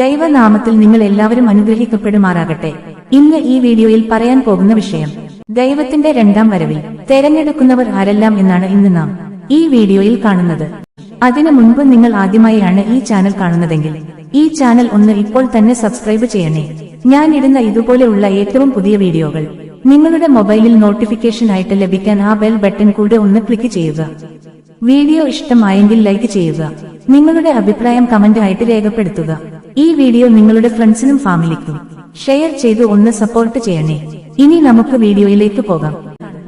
ദൈവനാമത്തിൽ നിങ്ങൾ എല്ലാവരും അനുഗ്രഹിക്കപ്പെടുമാറാകട്ടെ. ഇന്ന് ഈ വീഡിയോയിൽ പറയാൻ പോകുന്ന വിഷയം ദൈവത്തിന്റെ രണ്ടാം വരവിൽ തെരഞ്ഞെടുക്കുന്നവർ ആരെല്ലാം എന്നാണ് ഇന്ന് നാം ഈ വീഡിയോയിൽ കാണുന്നത്. അതിനു മുൻപ് നിങ്ങൾ ആദ്യമായാണ് ഈ ചാനൽ കാണുന്നതെങ്കിൽ ഈ ചാനൽ ഒന്ന് ഇപ്പോൾ തന്നെ സബ്സ്ക്രൈബ് ചെയ്യണേ. ഞാൻ ഇടുന്ന ഇതുപോലെയുള്ള ഏറ്റവും പുതിയ വീഡിയോകൾ നിങ്ങളുടെ മൊബൈലിൽ നോട്ടിഫിക്കേഷൻ ആയിട്ട് ലഭിക്കാൻ ആ ബെൽ ബട്ടൺ കൂടെ ഒന്ന് ക്ലിക്ക് ചെയ്യുക. വീഡിയോ ഇഷ്ടമായെങ്കിൽ ലൈക്ക് ചെയ്യുക. നിങ്ങളുടെ അഭിപ്രായം കമന്റ് ആയിട്ട് രേഖപ്പെടുത്തുക. ഈ വീഡിയോ നിങ്ങളുടെ ഫ്രണ്ട്സിനും ഫാമിലിക്കും ഷെയർ ചെയ്ത് ഒന്ന് സപ്പോർട്ട് ചെയ്യണേ. ഇനി നമുക്ക് വീഡിയോയിലേക്ക് പോകാം.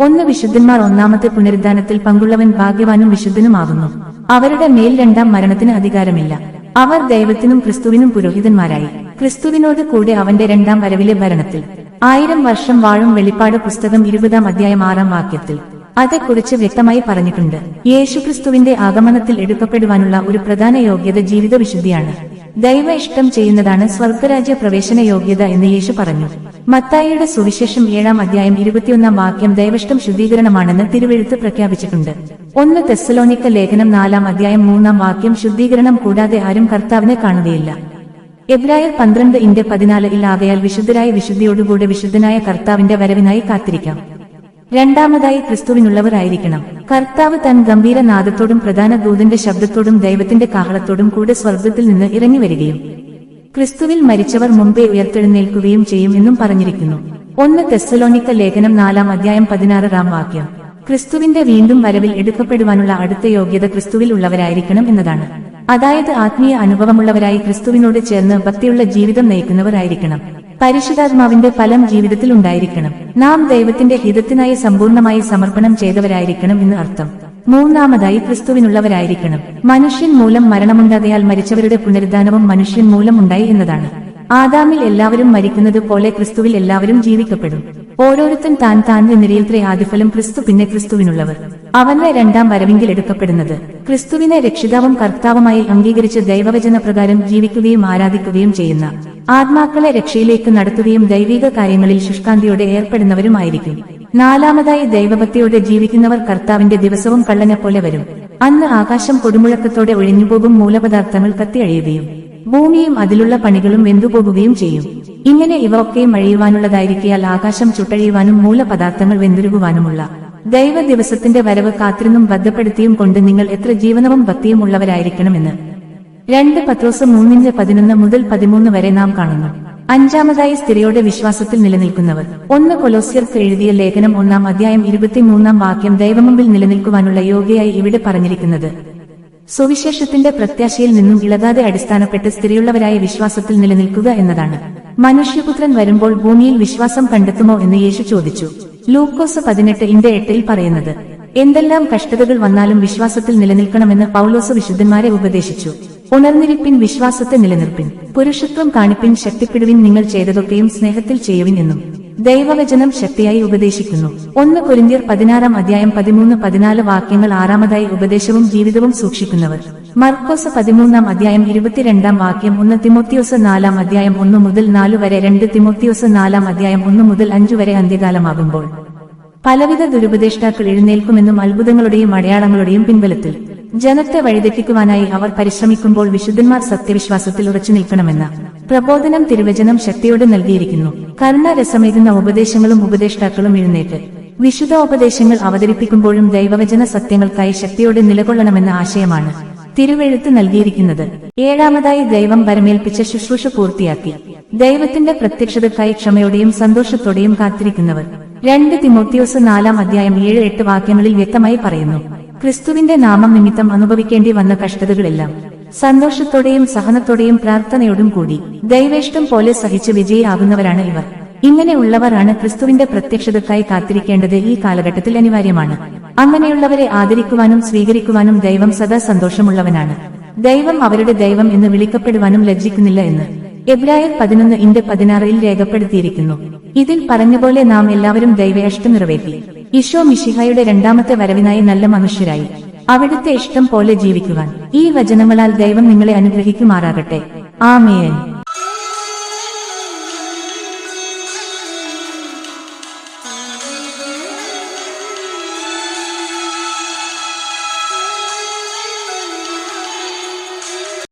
ഒന്ന് വിശുദ്ധന്മാർ ഒന്നാമത്തെ പുനരുദ്ധാനത്തിൽ പങ്കുള്ളവൻ ഭാഗ്യവാനും വിശുദ്ധനുമാകുന്നു. അവരുടെ മേൽ രണ്ടാം മരണത്തിന് അധികാരമില്ല. അവർ ദൈവത്തിനും ക്രിസ്തുവിനും പുരോഹിതന്മാരായി. ക്രിസ്തുവിനോട് കൂടെ അവന്റെ രണ്ടാം വരവിലെ ഭരണത്തിൽ. ആയിരം വർഷം വാഴും വെളിപ്പാട് പുസ്തകം ഇരുപതാം അധ്യായം ആറാം വാക്യത്തിൽ. അതേക്കുറിച്ച് വ്യക്തമായി പറഞ്ഞിട്ടുണ്ട്. യേശുക്രിസ്തുവിന്റെ ആഗമനത്തിൽ എടുക്കപ്പെടുവാനുള്ള ഒരു പ്രധാന യോഗ്യത ജീവിത വിശുദ്ധിയാണ് ദൈവ ഇഷ്ടം ചെയ്യുന്നതാണ് സ്വർഗരാജ്യ പ്രവേശന യോഗ്യത എന്ന് യേശു പറഞ്ഞു. മത്തായിയുടെ സുവിശേഷം ഏഴാം അധ്യായം ഇരുപത്തിയൊന്നാം വാക്യം ദൈവഷ്ടം ശുദ്ധീകരണമാണെന്ന് തിരുവെഴുത്ത് പ്രഖ്യാപിച്ചിട്ടുണ്ട്. ഒന്ന് തെസ്സലോനിക്ക ലേഖനം നാലാം അധ്യായം മൂന്നാം വാക്യം ശുദ്ധീകരണം കൂടാതെ ആരും കർത്താവിനെ കാണുകയില്ല. എബ്രായർ പന്ത്രണ്ട് ഇന്റെ പതിനാലിൽ ആകയാൽ വിശുദ്ധരായ വിശുദ്ധിയോടുകൂടെ വിശുദ്ധനായ കർത്താവിന്റെ വരവിനായി കാത്തിരിക്കാം. രണ്ടാമതായി ക്രിസ്തുവിനുള്ളവരായിരിക്കണം. കർത്താവ് തൻ ഗംഭീര നാദത്തോടും പ്രധാന ദൂതന്റെ ശബ്ദത്തോടും ദൈവത്തിന്റെ കാഹളത്തോടും കൂടെ സ്വർഗത്തിൽ നിന്ന് ഇറങ്ങി വരികയും ക്രിസ്തുവിൽ മരിച്ചവർ മുമ്പേ ഉയർത്തെഴുന്നേൽക്കുകയും ചെയ്യും എന്നും പറഞ്ഞിരിക്കുന്നു. ഒന്ന് തെസ്സലോണിക്ക ലേഖനം നാലാം അധ്യായം പതിനാറാം വാക്യം. ക്രിസ്തുവിന്റെ വീണ്ടും വരവിൽ എടുക്കപ്പെടുവാനുള്ള അടുത്ത യോഗ്യത ക്രിസ്തുവിൽ ഉള്ളവരായിരിക്കണം എന്നതാണ്. അതായത് ആത്മീയ അനുഭവമുള്ളവരായി ക്രിസ്തുവിനോട് ചേർന്ന് ഭക്തിയുള്ള ജീവിതം നയിക്കുന്നവരായിരിക്കണം. പരിശുദ്ധാത്മാവിന്റെ ഫലം ജീവിതത്തിൽ ഉണ്ടായിരിക്കണം. നാം ദൈവത്തിന്റെ ഹിതത്തിനായി സമ്പൂർണമായി സമർപ്പണം ചെയ്തവരായിരിക്കണം എന്ന് അർത്ഥം. മൂന്നാമതായി ക്രിസ്തുവിനുള്ളവരായിരിക്കണം. മനുഷ്യൻ മൂലം മരണമുണ്ടാകയാൽ മരിച്ചവരുടെ പുനരുദ്ധാനവും മനുഷ്യൻ മൂലം ഉണ്ടായി എന്നതാണ്. ആദാമിൽ എല്ലാവരും മരിക്കുന്നത് പോലെ ക്രിസ്തുവിൽ എല്ലാവരും ജീവിക്കപ്പെടും. ഓരോരുത്തൻ താൻ താന്റെ നിരയിൽ ആദ്യഫലം ക്രിസ്തു പിന്നെ ക്രിസ്തുവിനുള്ളവർ. അവന്റെ രണ്ടാം വരവെങ്കിൽ എടുക്കപ്പെടുന്നത്. ക്രിസ്തുവിനെ രക്ഷിതാവും കർത്താവുമായി അംഗീകരിച്ച് ദൈവവചന പ്രകാരം ജീവിക്കുകയും ആരാധിക്കുകയും ചെയ്യുന്ന ആത്മാക്കളെ രക്ഷയിലേക്ക് നടത്തുകയും ദൈവിക കാര്യങ്ങളിൽ ശുഷ്കാന്തിയോടെ ഏർപ്പെടുന്നവരുമായിരിക്കും. നാലാമതായി ദൈവഭക്തിയോടെ ജീവിക്കുന്നവർ കർത്താവിന്റെ ദിവസവും കള്ളനെ പോലെ വരും. അന്ന് ആകാശം കൊടുമുഴക്കത്തോടെ ഒഴിഞ്ഞുപോകും മൂലപദാർത്ഥങ്ങൾ കത്തിയഴിയുകയും ഭൂമിയും അതിലുള്ള പണികളും വെന്തുപോകുകയും ചെയ്യും. ഇങ്ങനെ ഇവ ഒക്കെയും അഴിയുവാനുള്ളതായിരിക്കാൽ ആകാശം ചുട്ടഴിയുവാനും മൂലപദാർത്ഥങ്ങൾ വെന്തുരുകുവാനുമുള്ള ദൈവ ദിവസത്തിന്റെ വരവ് കാത്തിരുന്നും ബന്ധപ്പെടുത്തിയും കൊണ്ട് നിങ്ങൾ എത്ര ജീവനവും ഭക്തിയും ഉള്ളവരായിരിക്കണമെന്ന് രണ്ട് പത്രോസ് മൂന്നിന്റെ പതിനൊന്ന് മുതൽ പതിമൂന്ന് വരെ നാം കാണുന്നു. അഞ്ചാമതായി സ്ഥിരയോടെ വിശ്വാസത്തിൽ നിലനിൽക്കുന്നവർ. ഒന്ന് കൊലോസ്യർക്ക് എഴുതിയ ലേഖനം ഒന്നാം അധ്യായം ഇരുപത്തിമൂന്നാം വാക്യം ദൈവമുമ്പിൽ നിലനിൽക്കുവാനുള്ള യോഗ്യയായി ഇവിടെ പറഞ്ഞിരിക്കുന്നത്. സുവിശേഷത്തിന്റെ പ്രത്യാശയിൽ നിന്നും ഇളകാതെ അടിസ്ഥാനപ്പെട്ട് സ്ഥിരയുള്ളവരായ വിശ്വാസത്തിൽ നിലനിൽക്കുക എന്നതാണ്. മനുഷ്യപുത്രൻ വരുമ്പോൾ ഭൂമിയിൽ വിശ്വാസം കണ്ടെത്തുമോ എന്ന് യേശു ചോദിച്ചു. ലൂക്കോസ് പതിനെട്ട് ഇന്റെ എട്ടിൽ പറയുന്നത് എന്തെല്ലാം കഷ്ടതകൾ വന്നാലും വിശ്വാസത്തിൽ നിലനിൽക്കണമെന്ന് പൗലോസ് വിശുദ്ധന്മാരെ ഉപദേശിച്ചു. ഉണർന്നിരിപ്പിൻ വിശ്വാസത്തെ നിലനിർപ്പിൻ. പുരുഷത്വം കാണിപ്പിൻ ശക്തിപ്പെടുവിൻ നിങ്ങൾ ചെയ്തതൊക്കെയും സ്നേഹത്തിൽ ചെയ്യുവിൻ എന്നും. ദൈവവചനം ശക്തിയായി ഉപദേശിക്കുന്നു. ഒന്ന് കൊരിന്തിയർ പതിനാറാം അധ്യായം പതിമൂന്ന് പതിനാല് വാക്യങ്ങൾ ആറാമതായി ഉപദേശവും ജീവിതവും സൂക്ഷിക്കുന്നവർ. മർക്കോസ് പതിമൂന്നാം അധ്യായം ഇരുപത്തിരണ്ടാം വാക്യം ഒന്ന് തിമോത്തിയോസ് നാലാം അധ്യായം ഒന്ന് മുതൽ നാലു വരെ രണ്ട് തിമോത്തിയോസ് നാലാം അധ്യായം ഒന്ന് മുതൽ അഞ്ചു വരെ അന്ത്യകാലമാകുമ്പോൾ. പലവിധ ദുരുപദേഷ്ടാക്കൾ എഴുന്നേൽക്കുമെന്നും അത്ഭുതങ്ങളുടെയും അടയാളങ്ങളുടെയും പിൻബലത്തിൽ. ജനത്തെ വഴിതെറ്റിക്കുവാനായി അവർ പരിശ്രമിക്കുമ്പോൾ വിശുദ്ധന്മാർ സത്യവിശ്വാസത്തിൽ ഉറച്ചു നിൽക്കണമെന്ന് പ്രബോധനം തിരുവചനം ശക്തിയോടെ നൽകിയിരിക്കുന്നു. കരുണാരസമേകുന്ന ഉപദേശങ്ങളും ഉപദേഷ്ടാക്കളും എഴുന്നേറ്റ്. വിശുദ്ധ ഉപദേശങ്ങൾ അവതരിപ്പിക്കുമ്പോഴും ദൈവവചന സത്യങ്ങൾക്കായി ശക്തിയോടെ നിലകൊള്ളണമെന്ന ആശയമാണ് തിരുവെഴുത്ത് നൽകിയിരിക്കുന്നത്. ഏഴാമതായി ദൈവം വരമേൽപ്പിച്ച ശുശ്രൂഷ പൂർത്തിയാക്കി. ദൈവത്തിന്റെ പ്രത്യക്ഷതക്കായി ക്ഷമയോടെയും സന്തോഷത്തോടെയും കാത്തിരിക്കുന്നവർ. രണ്ട് തിമോത്തിയോസ് നാലാം അധ്യായം ഏഴ് എട്ട് വാക്യങ്ങളിൽ വ്യക്തമായി പറയുന്നു. ക്രിസ്തുവിന്റെ നാമം നിമിത്തം അനുഭവിക്കേണ്ടി വന്ന കഷ്ടതകളെല്ലാം സന്തോഷത്തോടെയും സഹനത്തോടെയും പ്രാർത്ഥനയോടും കൂടി ദൈവേഷ്ടം പോലെ സഹിച്ച് വിജയിയാകുന്നവരാണ് ഇവർ. ഇങ്ങനെയുള്ളവരാണ് ക്രിസ്തുവിന്റെ പ്രത്യക്ഷതക്കായി കാത്തിരിക്കേണ്ടത് ഈ കാലഘട്ടത്തിൽ അനിവാര്യമാണ്. അങ്ങനെയുള്ളവരെ ആദരിക്കുവാനും സ്വീകരിക്കുവാനും ദൈവം സദാ സന്തോഷമുള്ളവനാണ്. ദൈവം അവരുടെ ദൈവം എന്ന് വിളിക്കപ്പെടുവാനും ലജ്ജിക്കുന്നില്ല എന്ന് എബ്രായർ പതിനൊന്ന് ഇന്റെ പതിനാറിൽ രേഖപ്പെടുത്തിയിരിക്കുന്നു. ഇതിൽ പറഞ്ഞപോലെ നാം എല്ലാവരും ദൈവയഷ്ടം നിറവേറ്റി ഈശോ മിഷിഹായുടെ രണ്ടാമത്തെ വരവിനായി നല്ല മനുഷ്യരായി. അവിടുത്തെ ഇഷ്ടം പോലെ ജീവിക്കുവാൻ. ഈ വചനങ്ങളാൽ ദൈവം നിങ്ങളെ അനുഗ്രഹിക്കുമാറാകട്ടെ. ആമേൻ.